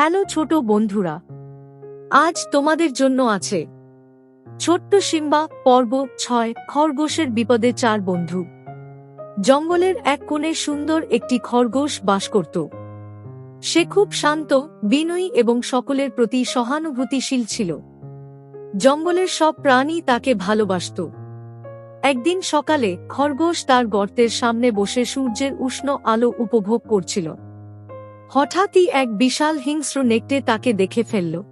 Hello ছোট বন্ধুরা, আজ তোমাদের জন্য আছে ছোট্ট সিম্বা পর্ব ছয় খরগোশের বিপদে চার বন্ধু। জঙ্গলের এক কোণে সুন্দর একটি খরগোশ বাস করত। সে খুব শান্ত, বিনয়ী এবং সকলের প্রতি সহানুভূতিশীল ছিল। জঙ্গলের সব প্রাণী তাকে ভালোবাসত। একদিন সকালে খরগোশ তার গর্তের সামনে বসে সূর্যের উষ্ণ আলো উপভোগ করছিল। হঠাৎই এক বিশাল হিংস্র নেকটে তাকে দেখে ফেলল।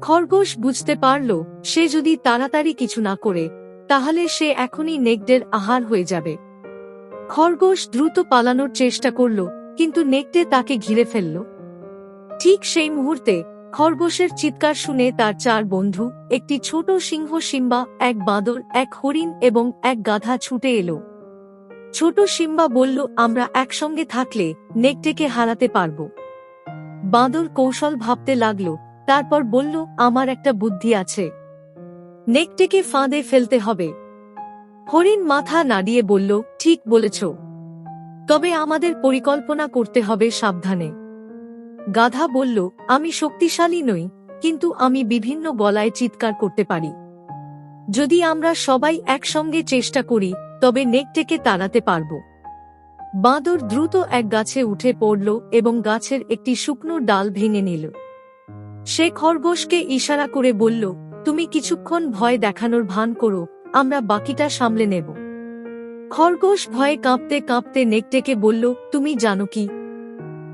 খরগোশ বুঝতে পারল, সে যদি তাড়াতাড়ি কিছু না করে, তাহলে সে এখনই নেকডের আহার হয়ে যাবে। খরগোশ দ্রুত পালানোর চেষ্টা করল, কিন্তু নেকটে তাকে ঘিরে ফেলল। ঠিক সেই মুহূর্তে, খরগোশের চিৎকার শুনে তার চার বন্ধু, একটি ছোট সিংহ সিম্বা, এক বাঁদর, এক হরিণ এবং এক গাধা ছুটে এলো। ছোট সিম্বা বলল, আমরা একসঙ্গে থাকলে নেকটেকে হারাতে পারব। বাঁদর কৌশল ভাবতে লাগল, তারপর বলল, আমার একটা বুদ্ধি আছে। নেকটেকে ফাঁদে ফেলতে হবে। হরিণ মাথা নাড়িয়ে বলল, ঠিক বলেছ। তবে আমাদের পরিকল্পনা করতে হবে সাবধানে। গাধা বলল, আমি শক্তিশালী নই, কিন্তু আমি বিভিন্ন গলায় চিৎকার করতে পারি। যদি আমরা সবাই একসঙ্গে চেষ্টা করি, তবে নেকটেকে তাড়াতে পারব। বাঁদর দ্রুত এক গাছে উঠে পড়ল এবং গাছের একটি শুকনো ডাল ভেঙে নিল। সে খরগোশকে ইশারা করে বলল, তুমি কিছুক্ষণ ভয় দেখানোর ভান করো, আমরা বাকিটা সামলে নেব। খরগোশ ভয়ে কাঁপতে কাঁপতে নেকটেকে বলল, তুমি জানো কি?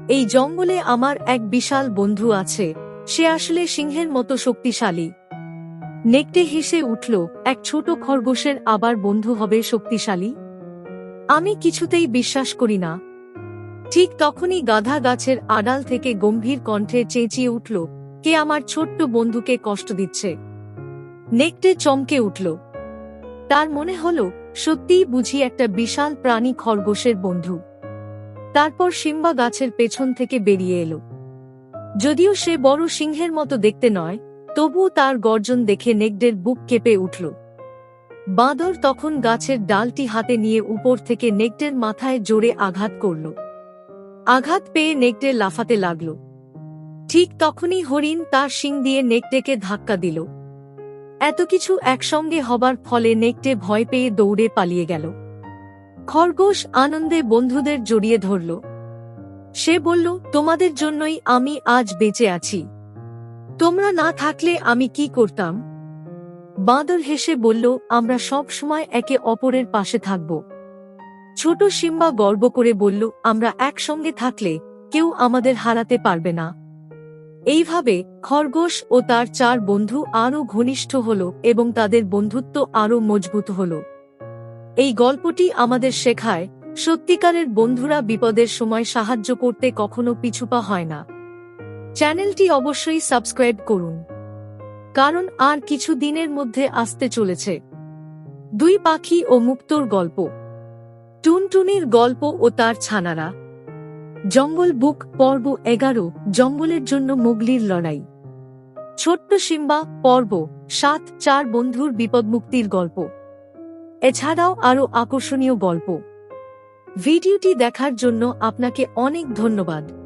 এই জঙ্গলে আমার এক বিশাল বন্ধু আছে। সে আসলে সিংহের মতো শক্তিশালী। নেকটে হেসে উঠল, এক ছোট খরগোশের আবার বন্ধু হবে শক্তিশালী? আমি কিছুতেই বিশ্বাস করি না। ঠিক তখনই গাধা গাছের আড়াল থেকে গম্ভীর কণ্ঠে চেঁচিয়ে উঠল, কে আমার ছোট্ট বন্ধুকে কষ্ট দিচ্ছে? নেকটে চমকে উঠল, তার মনে হল, সত্যিই বুঝি একটা বিশাল প্রাণী খরগোশের বন্ধু। তারপর সিম্বা গাছের পেছন থেকে বেরিয়ে এলো। যদিও সে বড় সিংহের মতো দেখতে নয় তবুও তার গর্জন দেখে নেকডের বুক কেঁপে উঠল। বাঁদর তখন গাছের ডালটি হাতে নিয়ে উপর থেকে নেকডের মাথায় জোরে আঘাত করল। আঘাত পেয়ে নেকডে লাফাতে লাগল। ঠিক তখনই হরিণ তার শিং দিয়ে নেকটেকে ধাক্কা দিল। এত কিছু একসঙ্গে হবার ফলে নেকটে ভয় পেয়ে দৌড়ে পালিয়ে গেল। খরগোশ আনন্দে বন্ধুদের জড়িয়ে ধরল। সে বলল, তোমাদের জন্যই আমি আজ বেঁচে আছি। তোমরা না থাকলে আমি কি করতাম? বাঁদর হেসে বলল, আমরা সব সময় একে অপরের পাশে থাকব। ছোট সিম্বা গর্ব করে বলল, আমরা একসঙ্গে থাকলে কেউ আমাদের হারাতে পারবে না। এইভাবে খরগোশ ও তার চার বন্ধু আরও ঘনিষ্ঠ হল এবং তাদের বন্ধুত্ব আরও মজবুত হল। এই গল্পটি আমাদের শেখায়, সত্যিকারের বন্ধুরা বিপদের সময় সাহায্য করতে কখনো পিছুপা হয় না। চ্যানেলটি অবশ্যই সাবস্ক্রাইব করুন। কারণ আর কিছু দিনের মধ্যে আসতে চলেছে। দুই পাখি ও মুক্তোর গল্প। টুনটুনির গল্প ও তার ছানারা। জঙ্গল বুক, পর্ব এগারো, জঙ্গলের জন্য মুগলির লড়াই। ছোট্ট সিম্বা, পর্ব, সাত, চার বন্ধুর বিপদমুক্তির গল্প। এছাড়াও আরও আকর্ষণীয় গল্প। ভিডিওটি দেখার জন্য আপনাকে অনেক ধন্যবাদ।